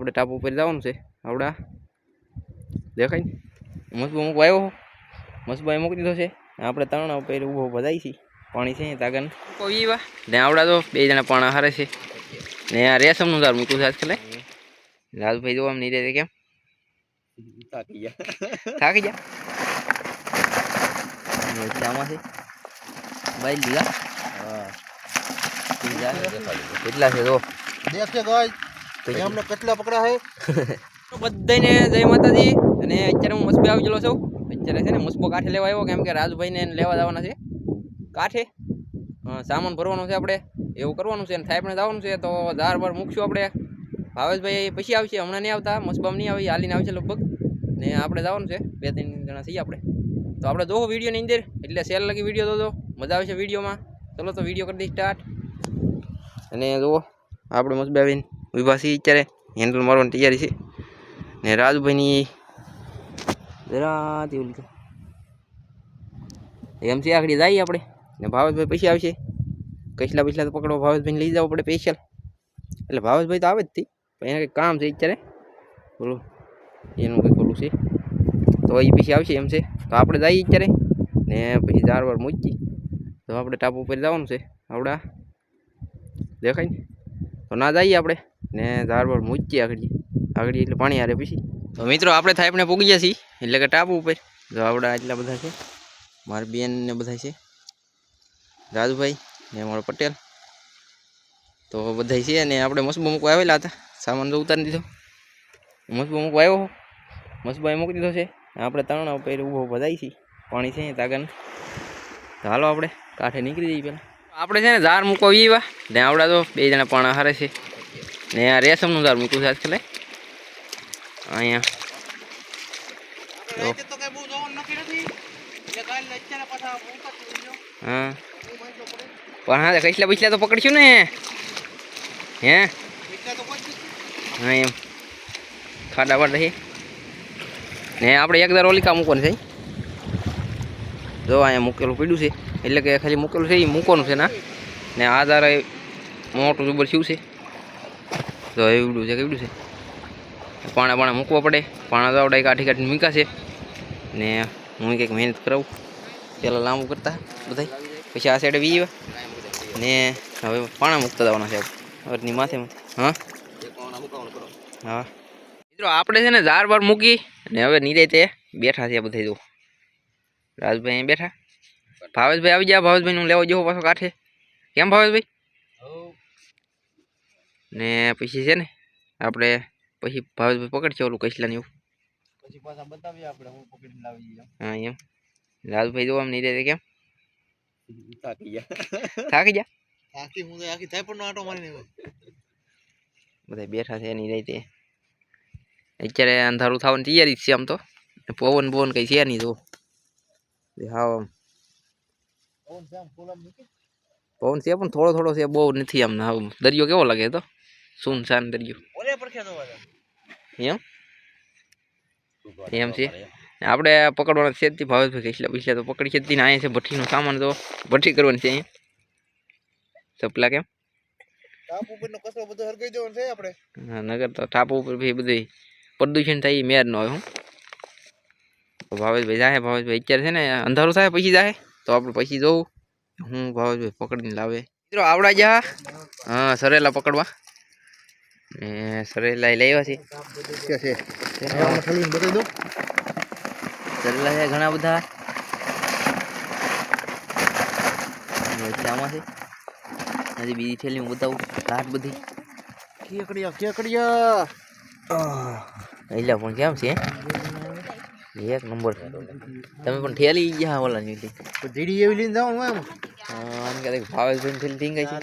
આપણે ટાપુ ઉપર જવાનું છે. આવડા. દેખાય ને? મસબો મૂકવા આવ્યો એ મૂકી દીધો છે. આપણે ત્રણ ઉપર ઊભો બધાય છે પાણી છે તાગન. પીવા ને આવડા તો બે જણા પાણા હારે છે. ને આ રેશમનું ઝાડ મૂક્યું છે આજકાલ. લાલભાઈ જોવા નહીં રહે કેમ? થાકી ગયા. થાકી ગયા આમાં છે. બાઈ લીધા કેટલા છે તો દેખે ગાય. અમને કેટલા પકડા હે બધાને જય માતાજી. અને અત્યારે હું મસ્બે આવી ગયેલો છું. અત્યારે છે ને મસ્બો કાંઠે લેવા આવ્યો, કેમ કે રાજભાઈને લેવા જવાના છે. કાંઠે. સામાન ભરવાનો છે આપણે. એવું કરવાનું છે અને થાઈપણે જવાનું છે. તો ધાર બાર મૂકશું આપણે. ભાવેશભાઈ પછી આવશે. હમણાં નહીં આવતા. મસ્બામ નહીં આવે. હાલીને આવશે લગભગ. ને આપણે જવાનું છે. બે ત્રણ જણા છીએ આપણે. તો આપણે જોવો વિડીયોની અંદર. એટલે સેલ લગી વીડિયો દો મજા આવશે વિડીયોમાં. ચલો તો વીડિયો કરી દઈ સ્ટાર્ટ. અને જુઓ. આપણે મસ્બે આવીને ઊભા છીએ અત્યારે. હેન્ડલ મારવાની તૈયારી છે. ને રાજભાઈની જરા તેવું લીધું એમ છે આગળ જઈએ આપણે. ને ભાવેશભાઈ પછી આવશે. કચલા બચલા તો પકડવા ભાવેશભાઈને લઈ જવું પડે સ્પેશિયલ એટલે ભાવેશભાઈ તો આવે જ થી પણ એને કંઈક કામ છે અત્યારે. બોલું એનું કંઈક બોલું છે. તો એ પછી આવશે એમ છે. તો આપણે જઈએ અત્યારે. ને પછી ચાર વાર મૂકી તો આપણે ટાપુ ઉપર જવાનું છે. આવડા. દેખાય ને? તો ના જઈએ આપણે. ને ઝાડ પર મૂકીએ આગળ આગળ એટલે પાણી હારે પછી તો મિત્રો આપણે આપણે પૂગી ગયા છીએ. એટલે કે ટાપુ ઉપર. જો આપણા એટલા બધા છે. મારી બેન ને બધા છે. રાજુભાઈ ને મારો પટેલ. તો બધા છે ને આપણે મસબો મૂકવા આવેલા હતા. સામાન તો ઉતારી દીધો. મસબો મૂકવા આવ્યો મસબાએ મૂકી દીધો છે. આપણે તરણા ઉપર ઊભો બધાઈ છીએ. પાણી છે તાગન. તો હાલો આપણે કાંઠે નીકળી જઈએ પહેલાં. આપણે છે ને ઝાડ મૂકો આવ્યા ને આવડા તો બે જણા પાણા હારે છે. ને આ રેશમનું ઝાર મૂક્યું છે આજકાલ અહીંયા. હા. પડે. પણ હા કૈસલા બૈસલા તો પકડશું ને. હે. હા એમ. ખાડા વાડા છે ને આપણે એકદાર દર ઓલિકા મૂકવાનું છે. જો અહીંયા મૂકેલું પડ્યું છે. એટલે કે ખાલી મૂકેલું છે, એ મૂકવાનું છે ના ને આ દ્વારા મોટું જુબર શું છે. તો એવડું છે, કેવડું છે? પાણા પાણા મૂકવા પડે. પાણા દાવડા કાઠી કાઠી મૂક્યા છે. ને હું કંઈક મહેનત કરાવું. પહેલાં લાંબુ કરતા બધા પછી આ સાઈડે વી ને હવે પાણા મૂકતા જવાના છે અર્ધની માથે હા? હા. મિત્રો, આપણે છે ને ઝાર બાર મૂકી, ને હવે નીરે તે બેઠા છે બધા જો રાજભાઈ અહીંયા બેઠા. ભાવેશભાઈ આવી ગયા. ભાવેશભાઈ હું લેવા જવો પાછો કાંઠે. કેમ ભાવેશભાઈ? ને પછી છે ને આપણે પછી ભાવેશભાઈ પકડશે ઓલું કૈસલાને એવું. પછી પાછા બતાવીએ આપણે હું પકડીને લાવી દઈએ. હા એમ. રાજભાઈ જોવા આમ નીરે કેમ? થાકી ગયા. થાકી જા આખી હું તો આખી થાય પણ આટો મારીને બધા બેઠા છે એની રીતે. અત્યારે અંધારું થવાની તૈયારી છે આમ તો. પવન પવન કઈ છે નહીં જો હા પવન છે આમ ફૂલ આમ નીકળે. પવન છે પણ થોડો થોડો છે બહુ નથી આમ આમ દરિયો કેવો લાગે તો? સુનસાન દરિયો. ઓલે પડખે જોવા જાવ. એમ? એમ છે? ને આપણે પકડવાના છે જ તે ભાવેશભાઈ કૈસલા પૈસા તો પકડી છે જ તે ને અહીંયા છે ભઠ્ઠીનો સામાન તો ભઠ્ઠી કરવાની છે અહીંયા. ચપલા કેમ? તાપ ઉપરનો કચરો બધો હરગાઈ દેવાનો છે આપણે. હા, નગર તો ટાપુ ઉપર બી બધું પ્રદૂષણ થાય એ મેર ન હોય હું. તો ભાવેશભાઈ જાય ભાવેશભાઈ અત્યારે છે ને અંધારું થાય પછી જાય તો આપણે પછી જોઉં હું ભાવજભાઈ પકડીને લાવે. મિત્રો આવડા જા. હા સરેલા પકડવા. ને સરેલા લાવ્યા છે. છે? સરેલા છે ઘણા બધા. આમાં છે. હજી બીજી થેલી હું બતાવું. ઘાટ બધી. કેકડિયા કેકડિયા. એટલે પણ કેમ છે? એક નંબર તમે પણ ઠેલી ગયા ઓલા ની તો જીડી એવી લઈને જાવ હોય એમાં આમ કે ભાવેશભાઈ ઠેલી ઠીંગ ગઈ છે.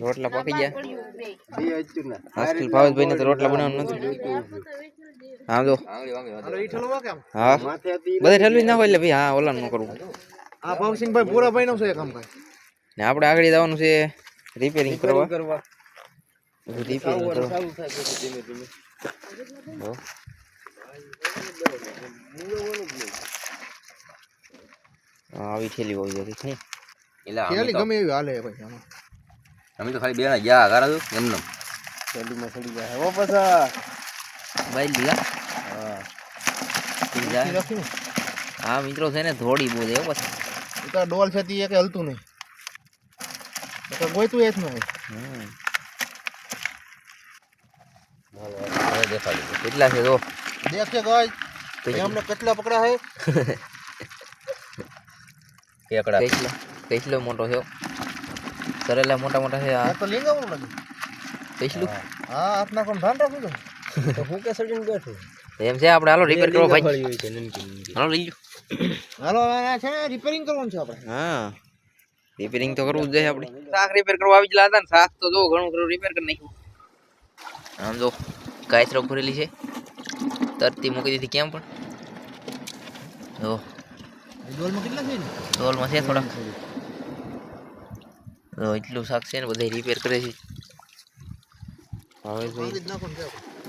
રોટલા પકી ગયા. આજકાલ ભાવેશભાઈ ને તો રોટલા બનાવવાનું નથી. હા જો. હા. માથે બધે ઠેલવી જ નાખો એટલે ભાઈ હા ઓલા ન કરવું. આ ભાવસિંહભાઈ પૂરા ભાઈ નું છે કામ ભાઈ ને આપણે આગળ જવાનું છે રિપેરિંગ કરવા. રિપેરિંગ કરવા. ધીમે ધીમે. હો. હા, આવી થેલી હોવી જોઈએ નહીં એટલે અમે ગમે એવી હાલે ભાઈ આમાં. અમે તો ખાલી બે જણા ગયા કરા તો એમને શેલીમાં સડી ગયા. હો પાછા. ભાઈ લીધા? હા. હા મિત્રો છે ને થોડી બહુ છે પછી. તો ડોલ છે તી કે હલતું નહીં. તો ગોયતું એ જ નહીં. હમ. હવે દેખાડી કેટલા છે જો. દેખે ગાય અમને કેટલા પકડા હે? કેકડા કેટલો? કેટલો મોટો છે? સરેલા મોટા મોટા છે આ. તો તો મોટો લાગે કેટલું? હા આપના કોણ ધ્યાન રાખજો તો હું કે સડીને બેઠું એમ છે આપણે હાલો રિપેર કરો ભાઈ. હાલો લઈ લો હાલો આ છે રિપેરિંગ કરવાનું છે આપણે. હા. રિપેરિંગ તો કરવું જ જોઈએ આપણે. શાક રિપેર કરવા આવી જ લાતા ને શાક તો જો ઘણું ઘણું રિપેર કરી નાખ્યું. આમ જો કાયસરો ભરેલી છે. તરતી મૂકી દીધી કેમ પણ? જો. ડોલમાં છે ને થોડાક. તો એટલું શાક છે ને બધા રિપેર કરે છે.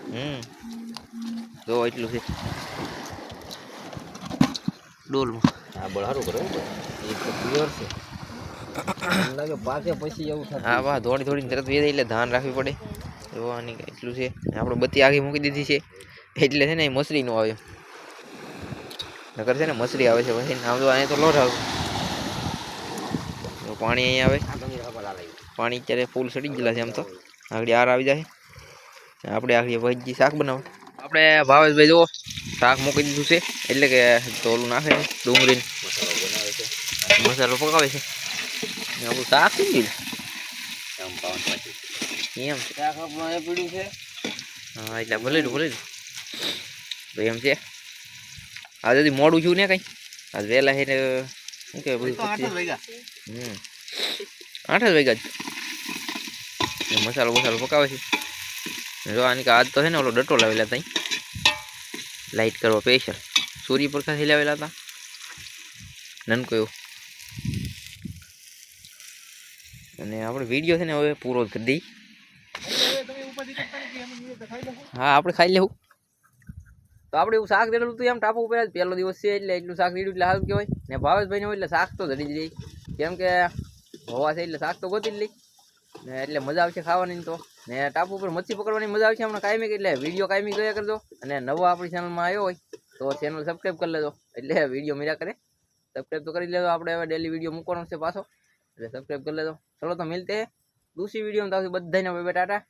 હમ. જો એટલું છે. ડોલમાં. હા બળ સારું કરે એ તો ક્લિયર છે. લાગે પાકે પછી એવું થાય. હા વાહ થોડી થોડી તરત વેચાય એટલે ધ્યાન રાખવી પડે. જોવાની એટલું છે. આપણે બત્તી આગી મૂકી દીધી છે. એટલે છે ને એ મસરીનું નો આવે. નકર છે ને મસરી આવે છે ભાઈ આમ તો અહીંયા તો લોટ આવે પાણી અહીંયા આવે. પાણી અત્યારે ફૂલ સડી ગયેલા છે આમ તો. આગળ આર આવી જાય આપણે આગળ ભાઈજી શાક બનાવો આપણે ભાવેશભાઈ જુઓ શાક મૂકી દીધું છે. એટલે કે તોલું નાખે છે ડુંગળી મસાલો પકાવે છે. ને આપણું શાક થઈ ગયું એમ શાક આપણું પીડ્યું છે. હા એટલે ભલે ભલે તો એમ છે. આ যদি મોડું છું ને કઈ? આજ વહેલા હે ને શું કે બધું આઠ જ વાગ્યા. હમ. આઠ જ વાગ્યા જ. ને મસાલો પકાવે છે. જો આની કે આજ તો છે ને ઓલો ડટો લાવેલા ત્યાં લાઈટ કરવા સ્પેશિયલ સૂર્ય પ્રકાશથી લાવેલા હતા નનકો એવો. અને આપણે વીડિયો છે ને હવે પૂરો જ કરી દઈ. તમે ઉપાધિ કરતા નથી એમ નિયત ખાઈ લો હા આપણે ખાઈ લેવું. તો આપણે એવું શાક દેડેલું હતું એમ ટાપુ ઉપર પહેલો દિવસ છે એટલે એટલું શાક દેડ્યું એટલે સારું કહેવાય. ને ભાવેશભાઈને એટલે શાક તો ધરી જ રહી. કેમ કે હવા છે એટલે શાક તો ગોતી જ લઈ. ને એટલે મજા આવશે ખાવાની તો. ને ટાપુ ઉપર મચ્છી પકડવાની મજા આવશે હમણાં કાયમી, એટલે વીડિયો કાયમી જોયા કરજો. અને નવા આપણી ચેનલમાં આવ્યો હોય, તો ચેનલ સબસ્ક્રાઈબ કરી લેજો. એટલે વીડિયો મેળા કરે. સબસ્ક્રાઈબ તો કરી લેજો. આપણે હવે ડેલી વીડિયો મૂકવાનો છે પાછો. એટલે સબસ્ક્રાઈબ કરી લેજો. ચલો તો મિલતે. દૂસરી વીડિયો में બધાને બે ટાટા.